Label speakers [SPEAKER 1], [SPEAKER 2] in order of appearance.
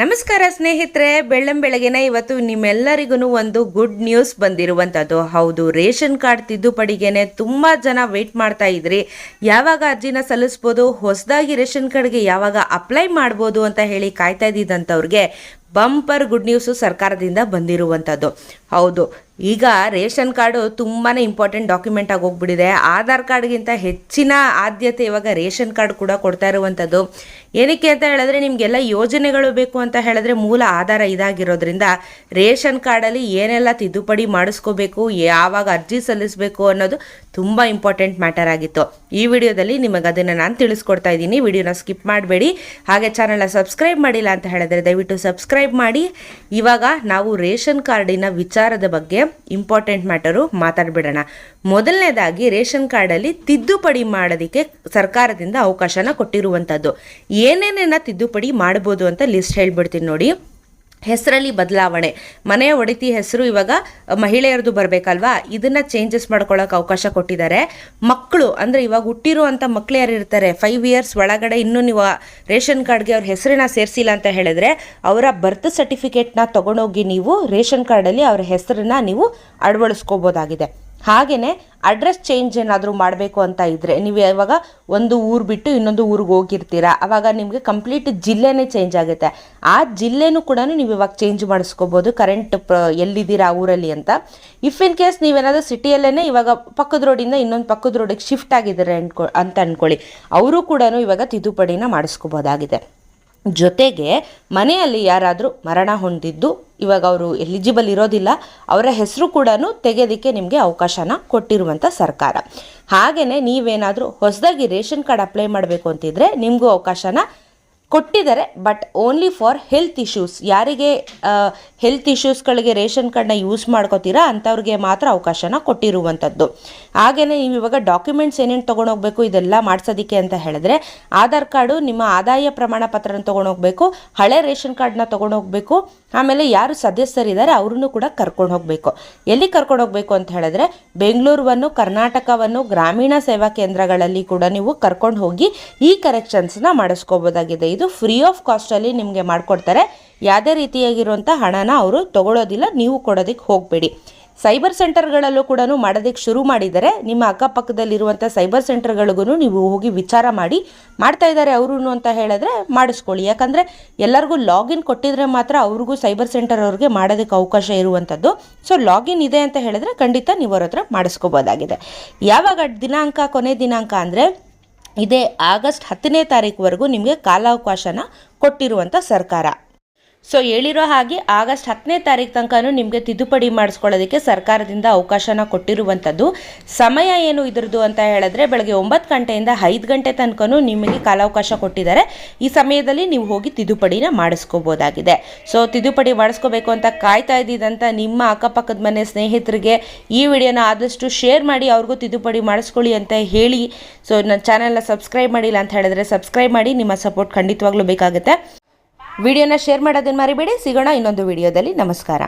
[SPEAKER 1] ನಮಸ್ಕಾರ ಸ್ನೇಹಿತರೆ, ಬೆಳ್ಳಂ ಬೆಳಗಿನ ಇವತ್ತು ನಿಮ್ಮೆಲ್ಲರಿಗೂ ಒಂದು ಗುಡ್ ನ್ಯೂಸ್ ಬಂದಿರುವಂಥದ್ದು ಹೌದು, ರೇಷನ್ ಕಾರ್ಡ್ ತಿದ್ದುಪಡಿಗೆನೆ ತುಂಬ ಜನ ವೆಯ್ಟ್ ಮಾಡ್ತಾ ಇದ್ರಿ. ಯಾವಾಗ ಅರ್ಜಿನ ಸಲ್ಲಿಸ್ಬೋದು, ಹೊಸದಾಗಿ ರೇಷನ್ ಕಾರ್ಡ್ಗೆ ಯಾವಾಗ ಅಪ್ಲೈ ಮಾಡ್ಬೋದು ಅಂತ ಹೇಳಿ ಕಾಯ್ತಾ ಇದ್ದಿದ್ದಂಥವ್ರಿಗೆ ಬಂಪರ್ ಗುಡ್ ನ್ಯೂಸು ಸರ್ಕಾರದಿಂದ ಬಂದಿರುವಂಥದ್ದು ಹೌದು ಈಗ ರೇಷನ್ ಕಾರ್ಡು ತುಂಬಾ ಇಂಪಾರ್ಟೆಂಟ್ ಡಾಕ್ಯುಮೆಂಟ್ ಆಗಿ ಹೋಗ್ಬಿಟ್ಟಿದೆ. ಆಧಾರ್ ಕಾರ್ಡ್ಗಿಂತ ಹೆಚ್ಚಿನ ಆದ್ಯತೆ ಇವಾಗ ರೇಷನ್ ಕಾರ್ಡ್ ಕೂಡ ಕೊಡ್ತಾ ಇರುವಂಥದ್ದು ಏನಕ್ಕೆ ಅಂತ ಹೇಳಿದ್ರೆ ನಿಮಗೆಲ್ಲ ಯೋಜನೆಗಳು ಬೇಕು ಅಂತ ಹೇಳಿದ್ರೆ ಮೂಲ ಆಧಾರ ಇದಾಗಿರೋದ್ರಿಂದ ರೇಷನ್ ಕಾರ್ಡಲ್ಲಿ ಏನೆಲ್ಲ ತಿದ್ದುಪಡಿ ಮಾಡಿಸ್ಕೋಬೇಕು, ಯಾವಾಗ ಅರ್ಜಿ ಸಲ್ಲಿಸಬೇಕು ಅನ್ನೋದು ತುಂಬ ಇಂಪಾರ್ಟೆಂಟ್ ಮ್ಯಾಟರ್ ಆಗಿತ್ತು. ಈ ವಿಡಿಯೋದಲ್ಲಿ ನಿಮಗೆ ಅದನ್ನು ನಾನು ತಿಳಿಸ್ಕೊಡ್ತಾ ಇದ್ದೀನಿ. ವಿಡಿಯೋನ ಸ್ಕಿಪ್ ಮಾಡಬೇಡಿ. ಹಾಗೆ ಚಾನಲ್ನ ಸಬ್ಸ್ಕ್ರೈಬ್ ಮಾಡಿಲ್ಲ ಅಂತ ಹೇಳಿದ್ರೆ ದಯವಿಟ್ಟು ಸಬ್ಸ್ಕ್ರೈಬ್ ಮಾಡಿ. ಇವಾಗ ನಾವು ರೇಷನ್ ಕಾರ್ಡಿನ ವಿಚಾರದ ಬಗ್ಗೆ ಇಂಪಾರ್ಟೆಂಟ್ ಮ್ಯಾಟರು ಮಾತಾಡ್ಬಿಡೋಣ. ಮೊದಲನೇದಾಗಿ ರೇಷನ್ ಕಾರ್ಡಲ್ಲಿ ತಿದ್ದುಪಡಿ ಮಾಡೋದಕ್ಕೆ ಸರ್ಕಾರದಿಂದ ಅವಕಾಶನ ಕೊಟ್ಟಿರುವಂಥದ್ದು. ಏನೇನೇನ ತಿದ್ದುಪಡಿ ಮಾಡ್ಬೋದು ಅಂತ ಲಿಸ್ಟ್ ಹೇಳ್ಬಿಡ್ತೀನಿ ನೋಡಿ. ಹೆಸರಲ್ಲಿ ಬದಲಾವಣೆ. ಮನೆ ಒಡತಿ ಹೆಸರು ಇವಾಗ ಮಹಿಳೆಯರದು ಬರಬೇಕಲ್ವಾ? ಇದನ್ನು ಚೇಂಜಸ್ ಮಾಡ್ಕೊಳ್ಳೋಕೆ ಅವಕಾಶ ಕೊಟ್ಟಿದ್ದಾರೆ. ಮಕ್ಕಳು, ಅಂದರೆ ಇವಾಗ ಹುಟ್ಟಿರುವಂಥ ಮಕ್ಕಳು ಯಾರು ಇರ್ತಾರೆ? ಫೈವ್ ಇಯರ್ಸ್ ಒಳಗಡೆ ಇನ್ನೂ ನೀವು ರೇಷನ್ ಕಾರ್ಡ್ಗೆ ಅವ್ರ ಹೆಸರನ್ನ ಸೇರಿಸಿಲ್ಲ ಅಂತ ಹೇಳಿದ್ರೆ ಅವರ ಬರ್ತ್ ಸರ್ಟಿಫಿಕೇಟ್ನ ತೊಗೊಂಡೋಗಿ ನೀವು ರೇಷನ್ ಕಾರ್ಡಲ್ಲಿ ಅವರ ಹೆಸರನ್ನ ನೀವು ಅಳವಡಿಸ್ಕೋಬೋದಾಗಿದೆ. ಹಾಗೆಯೇ ಅಡ್ರೆಸ್ ಚೇಂಜ್ ಏನಾದರೂ ಮಾಡಬೇಕು ಅಂತ ಇದ್ದರೆ ನೀವು ಯಾವಾಗ ಒಂದು ಊರು ಬಿಟ್ಟು ಇನ್ನೊಂದು ಊರಿಗೆ ಹೋಗಿರ್ತೀರಾ ಆವಾಗ ನಿಮಗೆ ಕಂಪ್ಲೀಟ್ ಜಿಲ್ಲೆನೇ ಚೇಂಜ್ ಆಗುತ್ತೆ. ಆ ಜಿಲ್ಲೆನೂ ಕೂಡ ನೀವು ಇವಾಗ ಚೇಂಜ್ ಮಾಡಿಸ್ಕೋಬೋದು ಕರೆಂಟ್ ಪ್ರ ಎಲ್ಲಿದ್ದೀರಾ ಆ ಊರಲ್ಲಿ ಅಂತ. ಇಫ್ ಇನ್ ಕೇಸ್ ನೀವೇನಾದರೂ ಸಿಟಿಯಲ್ಲೇ ಇವಾಗ ಪಕ್ಕದ ರೋಡಿಂದ ಇನ್ನೊಂದು ಪಕ್ಕದ ರೋಡಿಗೆ ಶಿಫ್ಟ್ ಆಗಿದ್ದಾರೆ ಅನ್ಕೊ, ಅಂತ ಅಂದ್ಕೊಳ್ಳಿ ಅವರು ಕೂಡ ಇವಾಗ ತಿದ್ದುಪಡಿನ ಮಾಡಿಸ್ಕೋಬೋದಾಗಿದೆ. ಜೊತೆಗೆ ಮನೆಯಲ್ಲಿ ಯಾರಾದರೂ ಮರಣ ಹೊಂದಿದ್ದು ಇವಾಗ ಅವರು ಎಲಿಜಿಬಲ್ ಇರೋದಿಲ್ಲ, ಅವರ ಹೆಸರು ಕೂಡ ತೆಗೆಯೋದಕ್ಕೆ ನಿಮಗೆ ಅವಕಾಶನ ಕೊಟ್ಟಿರುವಂಥ ಸರ್ಕಾರ. ಹಾಗೆಯೇ ನೀವೇನಾದರೂ ಹೊಸದಾಗಿ ರೇಷನ್ ಕಾರ್ಡ್ ಅಪ್ಲೈ ಮಾಡಬೇಕು ಅಂತಿದ್ರೆ ನಿಮಗೂ ಅವಕಾಶನ ಕೊಟ್ಟಿದ್ದಾರೆ but only for health issues ಯಾರಿಗೆ ಹೆಲ್ತ್ ಇಶ್ಯೂಸ್ಗಳಿಗೆ ರೇಷನ್ ಕಾರ್ಡ್ನ ಯೂಸ್ ಮಾಡ್ಕೋತೀರಾ ಅಂಥವ್ರಿಗೆ ಮಾತ್ರ ಅವಕಾಶನ ಕೊಟ್ಟಿರುವಂಥದ್ದು ಹಾಗೆಯೇ ನೀವು ಇವಾಗ ಡಾಕ್ಯುಮೆಂಟ್ಸ್ ಏನೇನು ತೊಗೊಂಡೋಗ್ಬೇಕು ಇದೆಲ್ಲ ಮಾಡ್ಸೋದಕ್ಕೆ ಅಂತ ಹೇಳಿದ್ರೆ, ಆಧಾರ್ ಕಾರ್ಡು ನಿಮ್ಮ ಆದಾಯ ಪ್ರಮಾಣ ಪತ್ರನ ತೊಗೊಂಡೋಗ್ಬೇಕು, ಹಳೆ ರೇಷನ್ ಕಾರ್ಡ್ನ ತೊಗೊಂಡೋಗ್ಬೇಕು, ಆಮೇಲೆ ಯಾರು ಸದಸ್ಯರಿದ್ದಾರೆ ಅವ್ರನ್ನೂ ಕೂಡ ಕರ್ಕೊಂಡು ಹೋಗಬೇಕು ಎಲ್ಲಿ ಕರ್ಕೊಂಡು ಹೋಗಬೇಕು ಅಂತ ಹೇಳಿದ್ರೆ, ಬೆಂಗಳೂರುವನ್ನು, ಕರ್ನಾಟಕವನ್ನು, ಗ್ರಾಮೀಣ ಸೇವಾ ಕೇಂದ್ರಗಳಲ್ಲಿ ಕೂಡ ನೀವು ಕರ್ಕೊಂಡು ಹೋಗಿ ಈ ಕರೆಕ್ಷನ್ಸ್ನ ಮಾಡಿಸ್ಕೋಬೋದಾಗಿದೆ. ಇದು ಫ್ರೀ ಆಫ್ ಕಾಸ್ಟಲ್ಲಿ ನಿಮಗೆ ಮಾಡಿಕೊಡ್ತಾರೆ. ಯಾವುದೇ ರೀತಿಯಾಗಿರುವಂಥ ಹಣನ ಅವರು ತಗೊಳ್ಳೋದಿಲ್ಲ ನೀವು ಕೊಡೋದಕ್ಕೆ ಹೋಗಬೇಡಿ. ಸೈಬರ್ ಸೆಂಟರ್ಗಳಲ್ಲೂ ಕೂಡ ಮಾಡೋದಕ್ಕೆ ಶುರು ಮಾಡಿದ್ದಾರೆ ನಿಮ್ಮ ಅಕ್ಕಪಕ್ಕದಲ್ಲಿರುವಂಥ ಸೈಬರ್ ಸೆಂಟರ್ಗಳಿಗೂ ನೀವು ಹೋಗಿ ವಿಚಾರ ಮಾಡಿ ಮಾಡ್ತಾ ಇದ್ದಾರೆ ಅವರು ಅಂತ ಹೇಳಿದ್ರೆ ಮಾಡಿಸ್ಕೊಳ್ಳಿ. ಯಾಕಂದರೆ ಎಲ್ಲರಿಗೂ ಲಾಗಿನ್ ಕೊಟ್ಟಿದ್ರೆ ಮಾತ್ರ ಅವ್ರಿಗೂ ಸೈಬರ್ ಸೆಂಟರ್ ಅವ್ರಿಗೆ ಮಾಡೋದಕ್ಕೆ ಅವಕಾಶ ಇರುವಂಥದ್ದು ಸೊ ಲಾಗಿನ್ ಇದೆ ಅಂತ ಹೇಳಿದ್ರೆ ಖಂಡಿತ ನೀವು ಅವ್ರ ಹತ್ರ ಮಾಡಿಸ್ಕೋಬೋದಾಗಿದೆ. ಯಾವಾಗ ದಿನಾಂಕ, ಕೊನೆ ದಿನಾಂಕ ಅಂದರೆ ಇದೇ ಆಗಸ್ಟ್ ಹತ್ತನೇ ತಾರೀಕುವರೆಗೂ ನಿಮಗೆ ಕಾಲಾವಕಾಶನ ಕೊಟ್ಟಿರುವಂಥ ಸರ್ಕಾರ. ಸೊ ಹೇಳಿರೋ ಹಾಗೆ ಆಗಸ್ಟ್ ಹತ್ತನೇ ತಾರೀಕು ತನಕನೂ ನಿಮಗೆ ತಿದ್ದುಪಡಿ ಮಾಡಿಸ್ಕೊಳ್ಳೋದಕ್ಕೆ ಸರ್ಕಾರದಿಂದ ಅವಕಾಶನ ಕೊಟ್ಟಿರುವಂಥದ್ದು. ಸಮಯ ಏನು ಇದ್ರದ್ದು ಅಂತ ಹೇಳಿದ್ರೆ ಬೆಳಗ್ಗೆ ಒಂಬತ್ತು ಗಂಟೆಯಿಂದ ಐದು ಗಂಟೆ ತನಕನೂ ನಿಮಗೆ ಕಾಲಾವಕಾಶ ಕೊಟ್ಟಿದ್ದಾರೆ. ಈ ಸಮಯದಲ್ಲಿ ನೀವು ಹೋಗಿ ತಿದ್ದುಪಡಿನ ಮಾಡಿಸ್ಕೋಬೋದಾಗಿದೆ. ಸೊ ತಿದ್ದುಪಡಿ ಮಾಡಿಸ್ಕೋಬೇಕು ಅಂತ ಕಾಯ್ತಾ ಇದ್ದಿದ್ದಂಥ ನಿಮ್ಮ ಅಕ್ಕಪಕ್ಕದ ಮನೆ ಸ್ನೇಹಿತರಿಗೆ ಈ ವಿಡಿಯೋನ ಆದಷ್ಟು ಶೇರ್ ಮಾಡಿ, ಅವ್ರಿಗೂ ತಿದ್ದುಪಡಿ ಮಾಡಿಸ್ಕೊಳ್ಳಿ ಅಂತ ಹೇಳಿ. ಸೊ ನನ್ನ ಚಾನೆಲ್ನ ಸಬ್ಸ್ಕ್ರೈಬ್ ಮಾಡಿಲ್ಲ ಅಂತ ಹೇಳಿದ್ರೆ ಸಬ್ಸ್ಕ್ರೈಬ್ ಮಾಡಿ, ನಿಮ್ಮ ಸಪೋರ್ಟ್ ಖಂಡಿತವಾಗ್ಲೂ ಬೇಕಾಗುತ್ತೆ. ವಿಡಿಯೋನ ಶೇರ್ ಮಾಡೋದನ್ನು ಮರಿಬೇಡಿ. ಸಿಗೋಣ ಇನ್ನೊಂದು ವಿಡಿಯೋದಲ್ಲಿ. ನಮಸ್ಕಾರ.